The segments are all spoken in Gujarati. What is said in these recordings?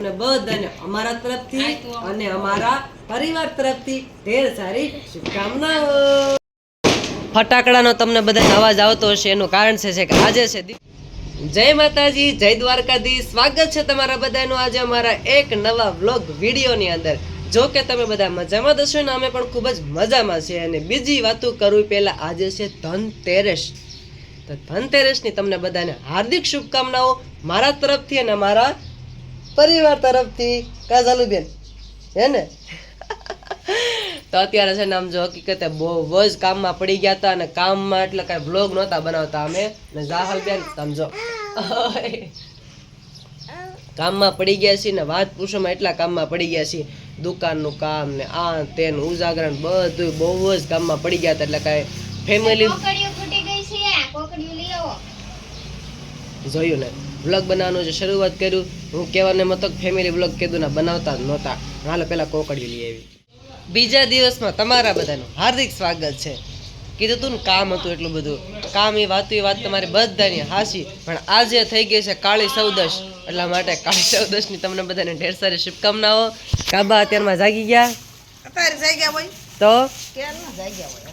અને બધાને અમારા તરફથી અને અમારા પરિવાર તરફથી ઢેર સારી શુભકામનાઓ. ફટાકડાનો તમને બધાને અવાજ આવતો હશે એનું કારણ છે કે આજે છે જય માતાજી જય દ્વારકાધી સ્વાગત છે તમારા બધાનું આજે અમારા એક નવા વ્લોગ વિડીયોની અંદર. જો કે તમે બધા મજામાં હશો ને અમે પણ ખૂબ જ મજામાં છીએ. અને બીજી વાતો કરવી પહેલા આજે છે ધનતેરસ. તો ધનતેરસની તમને બધાને હાર્દિક શુભકામનાઓ મારા તરફથી અને મારા પરિવાર તરફથી કાજાલુબેન હે ને? તો અત્યારે છે ને આમ જો હકીકતે બહુ જ કામમાં પડી ગયા હતા અને કામમાં એટલે કાંઈ બ્લોગ નહોતા બનાવતા અમે. ને જાહલ બેન સમજો કામમાં પડી ગયા છીએ ને વાત પૂછોમાં એટલા કામમાં પડી ગયા છીએ. દુકાનનું કામ ને આ તેનું ઉજાગરણ બધું બહુ જ કામમાં પડી ગયા હતા એટલે કાંઈ ફેમિલી કોકડીઓ ફૂટી ગઈ છે કોકડીઓ લઈ આવો. જોયું ને. બ્લોગ બનાવવાનું જે શરૂઆત કર્યું હું કહેવાને મતલબ ફેમિલી બ્લોગ કીધું ના બનાવતા જ નહોતા. હાલ પહેલાં કોકડી લઈ આવી. બીજા દિવસમાં તમારા બધાનું હાર્દિક સ્વાગત છે. કીધું તું ને કામ હતું એટલું બધું. કામ એ વાત એ વાત તમારી બધાની હાસી. પણ આજે થઈ ગઈ છે કાળી ચૌદશ. એટલા માટે કાળી ચૌદશની તમને બધાને ઢેર સારી શુભકામનાઓ. કાબા અત્યારમાં જાગી ગયા? અત્યારે જાગ્યા હોય. તો?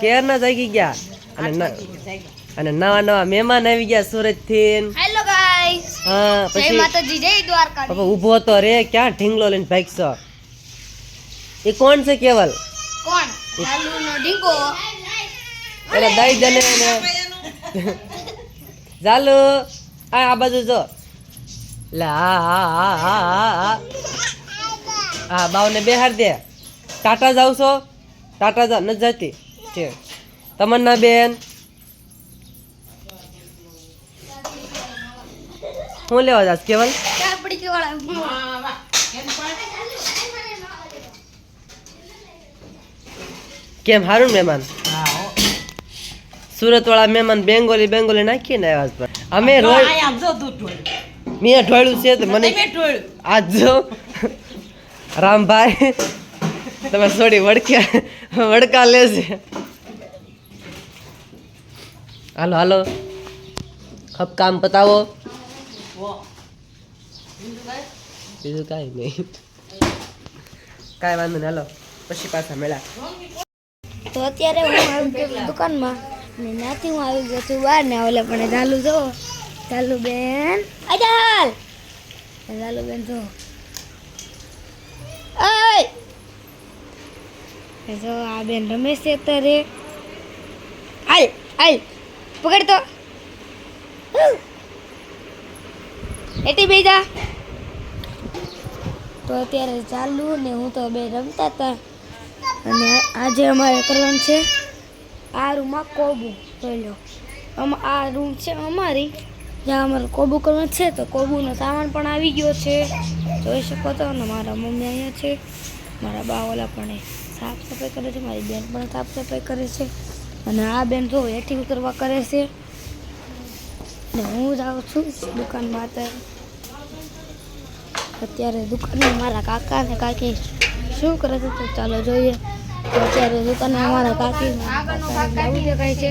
જાગ્યા જાગી ગયા? અને અને નવા નવા મહેમાન આવી ગયા સુરતથી. ગાઈસ હા પછી માતાજી જય દ્વારકા બાપા ઊભો તો રે ક્યાં ઢીંગલો લઈને ભાગશો? એ કોણ છે કેવલ? કોણ? લાલુનો ઢીંગો. દઈ દને ચાલો આ આ બાજુ જો. લા હા હા હા હા બાવને બેહાર દે. ટાટા જાવ છો ટાટા જા નથી જતી. છે તમન્ના બેન. હું લેવા જાસ કેવલ? કેમ? હારું ને મહેમાન? સુરત વાળા મહેમાન બેંગોલી બેંગોલી નાખીને આવ્યા છે અમે રોજ મેં ઢોળ્યું છે તો મને આજ જો. રામભાઈ તમે થોડી વડક્યા વડકા લેશે હાલો હાલો. ખપ કામ પતાવો. બીજું કાંઈ નહીં કાંઈ વાંધો નહીં હાલો પછી પાછા મેળા તો અત્યારે હું આવી ગયો દુકાનમાં. ને નાથી હું આવી ગયો છું બહાર. ને ઓલે પણ ચાલુ જો. ચાલુ બેન. અજાલ ચાલુ બેન જો. જો આ બેન રમેશ છે અત્યારે. આલ આય પકડ તો. એટી બેજા? તો અત્યારે ચાલુ ને હું તો બે રમતા હતા અને આજે અમારે કરવાનું છે આ રૂમમાં કોબુ પહેલો આ રૂમ છે અમારી. જ્યાં અમારે કોબુ કરવાનું છે તો કોબુનો સામાન પણ આવી ગયો છે. જોઈ શકો છો અને મારા મમ્મી અહીંયા છે. મારા બાઓલા પણ સાફ સફાઈ કરે છે. મારી બેન પણ સાફ સફાઈ કરે છે. અને આ બેન જો હેઠી ઉતરવા કરે છે. ને હું જાઉં છું દુકાનમાં અત્યારે અત્યારે દુકાનમાં મારા કાકા અને કાકી શું કરે છે તો ચાલો જોઈએ. તો અત્યારે દુકાનમાં મારા કાકી ને કાકા એવું છે.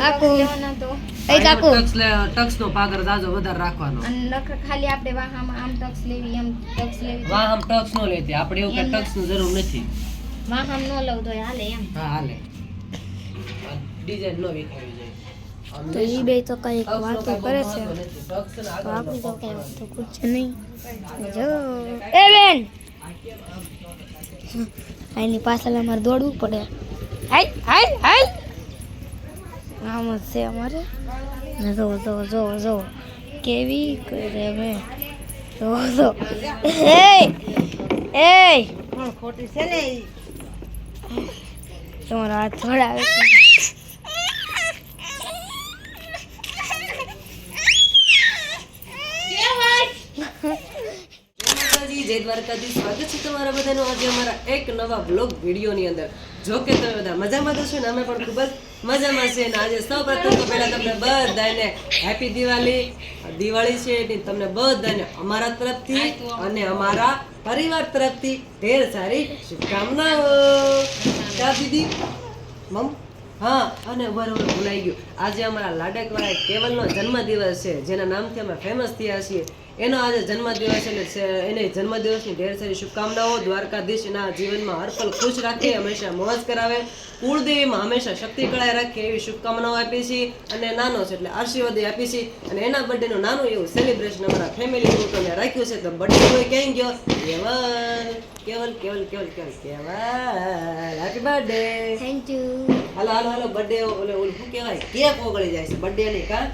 કાકુ એ કાકુ. ટક્સ નો પાગર જાજો વધારે રાખવાનો. અને ખાલી આપણે વાહામાં આમ ટક્સ લેવી એમ ટક્સ લેવી. વાહ આમ ટક્સ નો લેતી આપણે એવું ટક્સની જરૂર નથી. વાહામ નો લઉં તો હાલે એમ. હા હાલે. ડિઝાઇન નો વિખાવી આમ તો એ બે તો કંઈક વાતો કરે છે. તો આપણી તો કઈ વાતો પૂછશે નહીં. જો. એ બેન! આની પાછળ અમારે દોડવું પડે. હાય હાય હાય! આમ જ છે અમારે. જો જો જો જો. કેવી કરે મેં જો જો. એ એ ખોટી છે ને. તમારો હાથ થોડાવે છે માતાજી, જય દ્વારકાધીશ સ્વાગત છે તમારા બધાનું આજે અમારા એક નવા બ્લોગ વિડીયોની અંદર. જો કે તમે બધા મજામાં તો છો ને? અમે પણ ખૂબ જ મજામાં છે અને આજે સૌ પ્રથમ તો પહેલાં તમને બધાને હેપી દિવાળી. દિવાળી છે એની તમને બધાને અમારા તરફથી અને અમારા પરિવાર તરફથી ઢેર સારી શુભકામનાઓ. દીદી મમ? હા, અને બરોબર ભૂલાઈ ગયું. આજે અમારા લાડકવાળા કેવલનો જન્મદિવસ છે, જેના નામથી અમે ફેમસ થયા છીએ. એનો આજે જન્મદિવસ છે- એને જન્મદિવસની ઢેર સારી શુભકામનાઓ દ્વારકાધીશ એના જીવનમાં હરપલ ખુશ રાખે, હંમેશા મોજ કરાવે. કુળદેવીમાં હંમેશા શક્તિ કળાએ રાખે એવી શુભકામનાઓ આપી છીએ અને નાનો છે એટલે આશીર્વાદ આપી છે અને એના બર્થડેનું નાનું એવું સેલિબ્રેશન અમારા ફેમિલી તમે રાખ્યું છે, તો બર્થડે કોઈ ક્યાંય ગયો? કેવલ કેવલ Keval Keval Keval. Keval happy birthday thank you hello hello hello birthday ઓલે ઓલું શું કહેવાય? કેક ઓગળી જાય છે બર્થડે ની કા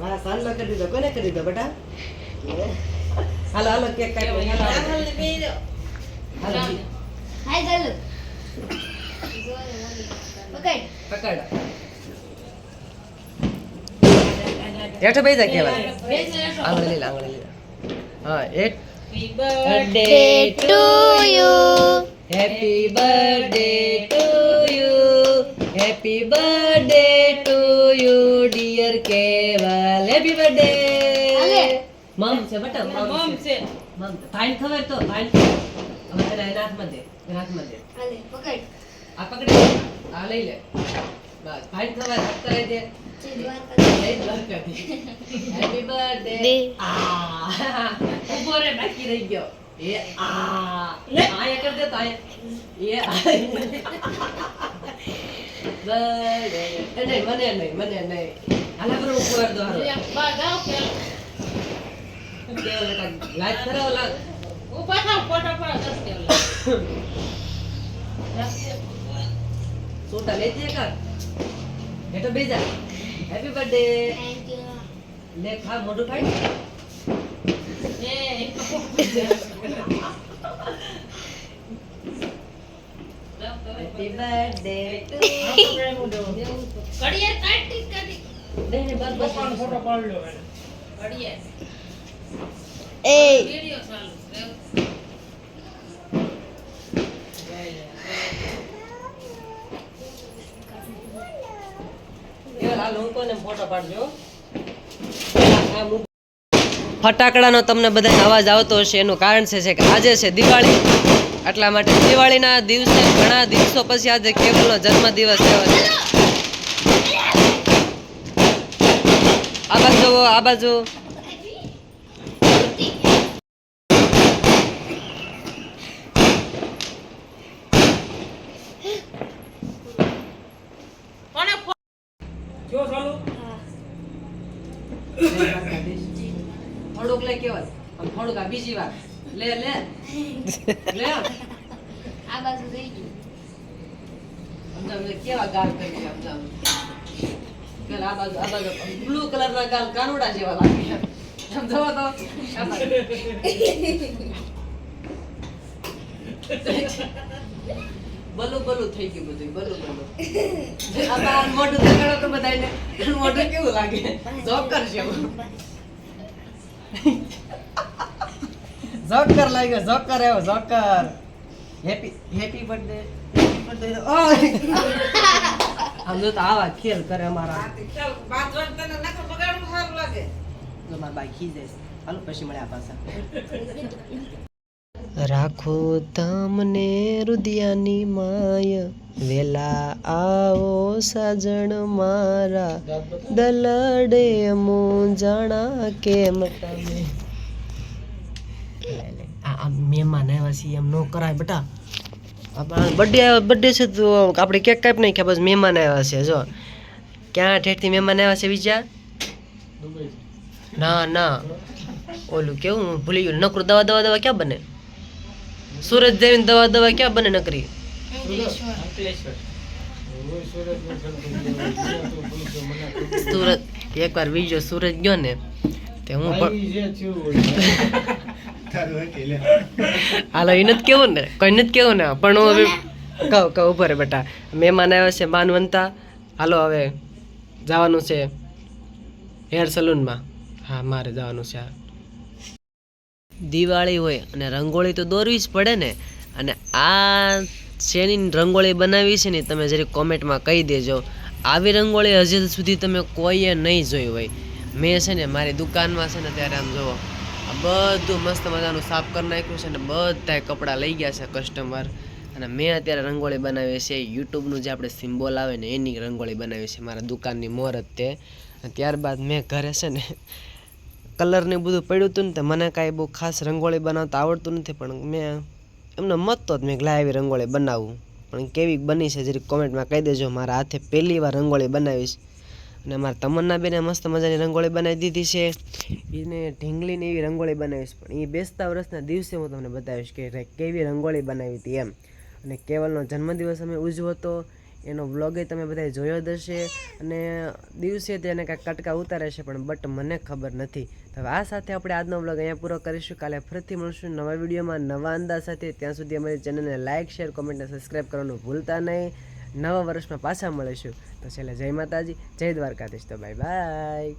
મારા સાનલો કરી દીધો કોને કરી દીધો બેટા? હાલો હાલો કેક કાપી હાલો હાલો. હાલો હાય ચાલો. પકડ. પકડ. હેઠો બેસી જા કેવા. આંગળી લઈ લે આંગળી લઈ લે હા એક. Birthday to you happy birthday to you happy birthday to you dear Keval happy birthday. મમ છે બટા મમ છે. મમ. ફાઇન ખબર તો ફાઇન હવે તને એના હાથમાં દે એના હાથમાં દે. હાલે પકડ. આ પકડી. આ લઈ લે. બસ ફાઇન ખબર હાથ કરાવી દે હેપી બર્થડે. આ. ઊભો રે બાકી રહી ગયો. એ આ. આયા કર દે તો આયા એ બર્થડે નહીં મને નહીં મને નહીં. હાલા પર ઉપર દો લાઈટ છે કા તો બેજા હેપી બર્થડે Thank you. લે ખા મોઢું ખાઈ. હેપી બર્થડે બસ બસ ફટાકડાનો તમને બધાને અવાજ આવતો હશે એનું કારણ છે કે આજે છે દિવાળી. એટલા માટે દિવાળીના દિવસે ઘણા દિવસો પછી આજે કેવલનો જન્મદિવસ થયો છે. આ બાજુ જુઓ, આ બાજુ. થોડુંક કેવલ થોડુંક બીજી વાર. લે લે. લે. આ બાજુ જઈ ગયું. સમજાવ કેવા ગાલ કરી સમજાવ પેલ આ બાજુ આ બાજુ બ્લુ કલર ગાલ કાનુડા જેવા લાગે સમજાવો તો બલું બલું થઈ ગયું બધું બલું બલું. આ બાર મોઢું દેખાડો તો બધાયને. મોઢું કેવું લાગે? જોકર છે જોકર ગયો જોકર એવો joker happy happy birthday happy birthday આમ જો તો આવા ખેલ કરે અમારા. જો મારા બાઈ ખી જાય હાલો, પછી મળ્યા પાછા. રાખો તમને રુદિયાની માય. વેલા આવો સાજણ મારા. દલડે મૂંઝાણા કેમ? તમે મહેમાન આવ્યા છીએ એમ ન કરાય બેટા. બર્થડે બર્થડે છે તો આપણે કેક નહીં નાખ્યા બસ મહેમાન આવ્યા છે જો. ક્યાં ઠેઠથી મહેમાન આવ્યા છે બીજા ના ના. ઓલું કેવું ભૂલી ગયું. નકરું દવા દવા દવા ક્યાં બને? સુરત જઈને દવા દવા ક્યાં બને નકરી? સુરત એકવાર બીજો સુરત ગયો ને તે હું પણ હાલો એ નથી કેવું ને? કોઈ નથી કેવું ને? પણ હું હવે કહું કહું ઊભો રે બેટા. મહેમાન આવ્યા છે માનવંતા. હાલો હવે જવાનું છે હેર સલૂનમાં. હા મારે જવાનું છે દિવાળી હોય અને રંગોળી તો દોરવી જ પડે ને? અને આ શેની રંગોળી બનાવી છે ને તમે જરી કોમેન્ટમાં કહી દેજો. આવી રંગોળી હજી સુધી તમે કોઈએ નહીં જોઈ હોય. મેં છે ને મારી દુકાનમાં છે ને ત્યારે આમ જુઓ આ બધું મસ્ત મજાનું સાફ કરી નાખ્યું છે ને બધા કપડાં લઈ ગયા છે કસ્ટમર અને મેં અત્યારે રંગોળી બનાવી છે. યુટ્યુબનું જે આપણે સિમ્બોલ આવે ને એની રંગોળી બનાવી છે મારા દુકાનની મોહરત તે. ત્યારબાદ મેં ઘરે છે ને કલરને બધું પડ્યું હતું ને તો મને કાંઈ બહુ ખાસ રંગોળી બનાવતા આવડતું નથી, પણ મેં એમને મત જ મેં એવી રંગોળી બનાવું. પણ કેવી બની છે જરીક કોમેન્ટમાં કહી દેજો, મારા હાથે પહેલી વાર રંગોળી બનાવીશ. અને મારા તમન્ના બેને મસ્ત મજાની રંગોળી બનાવી દીધી છે. એને ઢીંગલીની એવી રંગોળી બનાવીશ પણ એ બેસતા વર્ષના દિવસે હું તમને બતાવીશ કે કેવી રંગોળી બનાવી હતી એમ. અને કેવલનો જન્મદિવસ અમે ઉજવો હતો. એનો વ્લોગે તમે બધાએ જોયો જ હશે. અને દિવસે તેને કાંઈક કટકા ઉતારે છે પણ બટ મને ખબર નથી. હવે આ સાથે આપણે આજનો વ્લોગ અહીંયા પૂરો કરીશું. કાલે ફરીથી મળશું નવા વિડીયોમાં નવા અંદાજ સાથે. ત્યાં સુધી અમારી ચેનલને લાઇક શેર, કોમેન્ટ અને સબસ્ક્રાઈબ કરવાનું ભૂલતા નહીં. નવા વર્ષમાં પાછા મળીશું. તો છેલ્લે જય માતાજી જય દ્વારકાધીશ. તો બાય બાય.